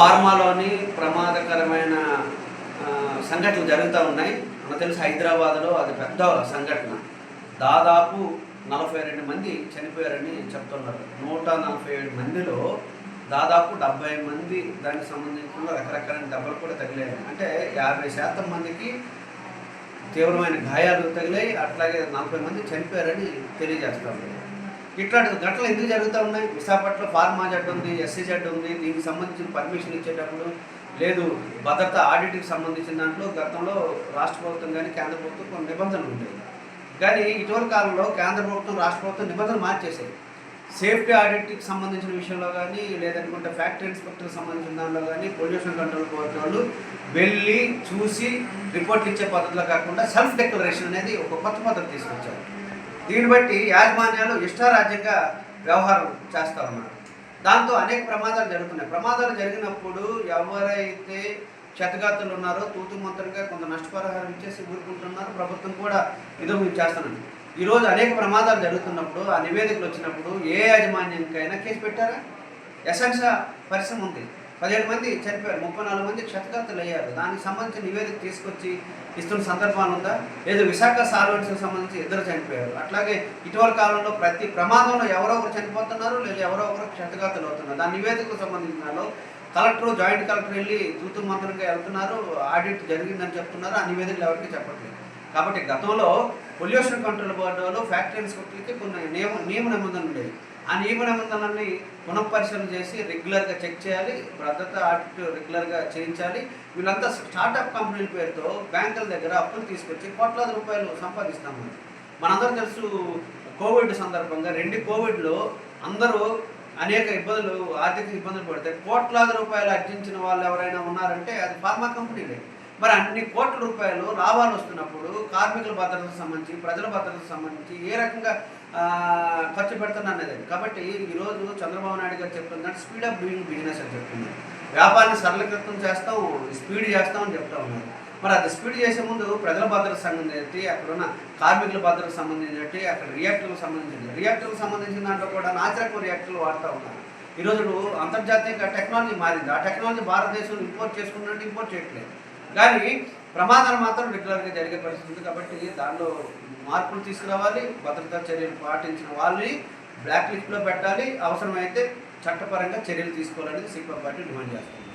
ఫార్మాలోని ప్రమాదకరమైన సంఘటనలు జరుగుతూ ఉన్నాయి. మనకు తెలుసు హైదరాబాద్లో అది పెద్ద సంఘటన. దాదాపు నలభై రెండు మంది చనిపోయారని చెప్తున్నారు. నూట నలభై ఏడు మందిలో దాదాపు డెబ్బై మంది దానికి సంబంధించిన రకరకాల దెబ్బలు కూడా తగిలాయి. అంటే యాభై శాతం మందికి తీవ్రమైన గాయాలు తగిలాయి. అట్లాగే నలభై మంది చనిపోయారని తెలియజేస్తారు ఇట్లాంటి ఘటనలు ఎందుకు జరుగుతూ ఉన్నాయి? విశాఖపట్నంలో ఫార్మా జడ్ ఉంది ఎస్సీ జడ్ ఉంది దీనికి సంబంధించిన పర్మిషన్ ఇచ్చేటప్పుడు లేదు భద్రత ఆడిట్కి సంబంధించిన దాంట్లో గతంలో రాష్ట్ర ప్రభుత్వం కానీ కేంద్ర ప్రభుత్వం కొన్ని నిబంధనలు ఉండేవి. కానీ ఇటీవల కాలంలో కేంద్ర ప్రభుత్వం రాష్ట్ర ప్రభుత్వం నిబంధనలు మార్చేసాయి సేఫ్టీ ఆడిట్కి సంబంధించిన విషయంలో కానీ లేదనుకుంటే ఫ్యాక్టరీ ఇన్స్పెక్టర్కి సంబంధించిన దానిలో కానీ పొల్యూషన్ కంట్రోల్ బోర్డు వాళ్ళు వెళ్ళి చూసి రిపోర్ట్ ఇచ్చే పద్ధతిలో కాకుండా సెల్ఫ్ డిక్లరేషన్ అనేది ఒక కొత్త పద్ధతి తీసుకొచ్చారు. దీన్ని బట్టి యాజమాన్యాలు ఇష్టారాజ్యంగా వ్యవహారం చేస్తారన్నారు దాంతో అనేక ప్రమాదాలు జరుగుతున్నాయి. ప్రమాదాలు జరిగినప్పుడు ఎవరైతే క్షతగాతులు ఉన్నారో తూతు మంత్రంగా కొంత నష్టపరిహారం ఇచ్చేసి ఊరుకుంటున్నారు ప్రభుత్వం కూడా ఇదో మేము చేస్తానండి ఈరోజు అనేక ప్రమాదాలు జరుగుతున్నప్పుడు ఆ నివేదికలు వచ్చినప్పుడు ఏ యాజమాన్యానికైనా కేసు పెట్టారా? ఎసెన్స్ పరిశ్రమ ఉంది. పదిహేడు మంది చనిపోయారు ముప్పై నాలుగు మంది క్షతగాతులు అయ్యారు. దానికి సంబంధించిన నివేదిక తీసుకొచ్చి ఇస్తున్న సందర్భాలు ఉందా? లేదు విశాఖ సాల్వెంట్స్కి సంబంధించి ఇద్దరు చనిపోయారు. అట్లాగే ఇటీవల కాలంలో ప్రతి ప్రమాదంలో ఎవరో ఒకరు చనిపోతున్నారు లేదా ఎవరో ఒకరు క్షతగాతులు అవుతున్నారు. దాని నివేదికకు సంబంధించిన కలెక్టర్ జాయింట్ కలెక్టర్ వెళ్ళి తూతు మంత్రంగా వెళ్తున్నారు ఆడిట్ జరిగిందని చెప్తున్నారు. ఆ నివేదికలు ఎవరికి చెప్పట్లేదు. కాబట్టి గతంలో పొల్యూషన్ కంట్రోల్ బోర్డు వాళ్ళు కొట్లకి కొన్ని నియమ నియమ నిబంధనలు ఉండేవి. ఆ నియమ నిబంధనల్ని పునఃపరిశీలన చేసి రెగ్యులర్గా చెక్ చేయాలి భద్రత ఆడిట్ రెగ్యులర్గా చేయించాలి. వీళ్ళంతా స్టార్టప్ కంపెనీల పేరుతో బ్యాంకుల దగ్గర అప్పులు తీసుకొచ్చి కోట్లాది రూపాయలు సంపాదిస్తాము. మనందరం తెలుసు కోవిడ్ సందర్భంగా రెండు కోవిడ్లో అందరూ అనేక ఇబ్బందులు ఆర్థిక ఇబ్బందులు పడితే కోట్లాది రూపాయలు అర్జించిన వాళ్ళు ఎవరైనా ఉన్నారంటే అది ఫార్మా కంపెనీలే. మరి అన్ని కోట్ల రూపాయలు లాభాలు వస్తున్నప్పుడు కార్మికుల భద్రతకు సంబంధించి ప్రజల భద్రతకు సంబంధించి ఏ రకంగా ఖర్చు పెడుతున్నాను అనేది కాబట్టి ఈరోజు చంద్రబాబు నాయుడు గారు చెప్తున్నట్టు స్పీడ్ ఆఫ్ డూయింగ్ బిజినెస్ అని చెప్తున్నారు వ్యాపారాన్ని సరళీకృతం చేస్తాం స్పీడ్ చేస్తాం అని చెప్తా ఉన్నారు. మరి అది స్పీడ్ చేసే ముందు ప్రజల భద్రత సంబంధించి అక్కడున్న కార్మికుల భద్రతకు సంబంధించి అక్కడ రియాక్టర్లకు సంబంధించి రియాక్టర్లకు సంబంధించిన దాంట్లో కూడా నాచరకం రియాక్టర్లు వాడుతూ ఉన్నారు. ఈరోజు అంతర్జాతీయంగా టెక్నాలజీ మారింది. ఆ టెక్నాలజీ భారతదేశంలో ఇంపోర్ట్ చేసుకున్నట్టు ఇంపోర్ట్ చేయట్లేదు. కానీ ప్రమాదాలు మాత్రం రెగ్యులర్గా జరిగే పరిస్థితి ఉంది కాబట్టి దానిలో మార్పులు తీసుకురావాలి భద్రతా చర్యలు పాటించిన వాళ్ళని బ్లాక్ లిస్ట్లో పెట్టాలి. అవసరమైతే చట్టపరంగా చర్యలు తీసుకోవాలనేది సిపిఎం పార్టీ డిమాండ్ చేస్తుంది.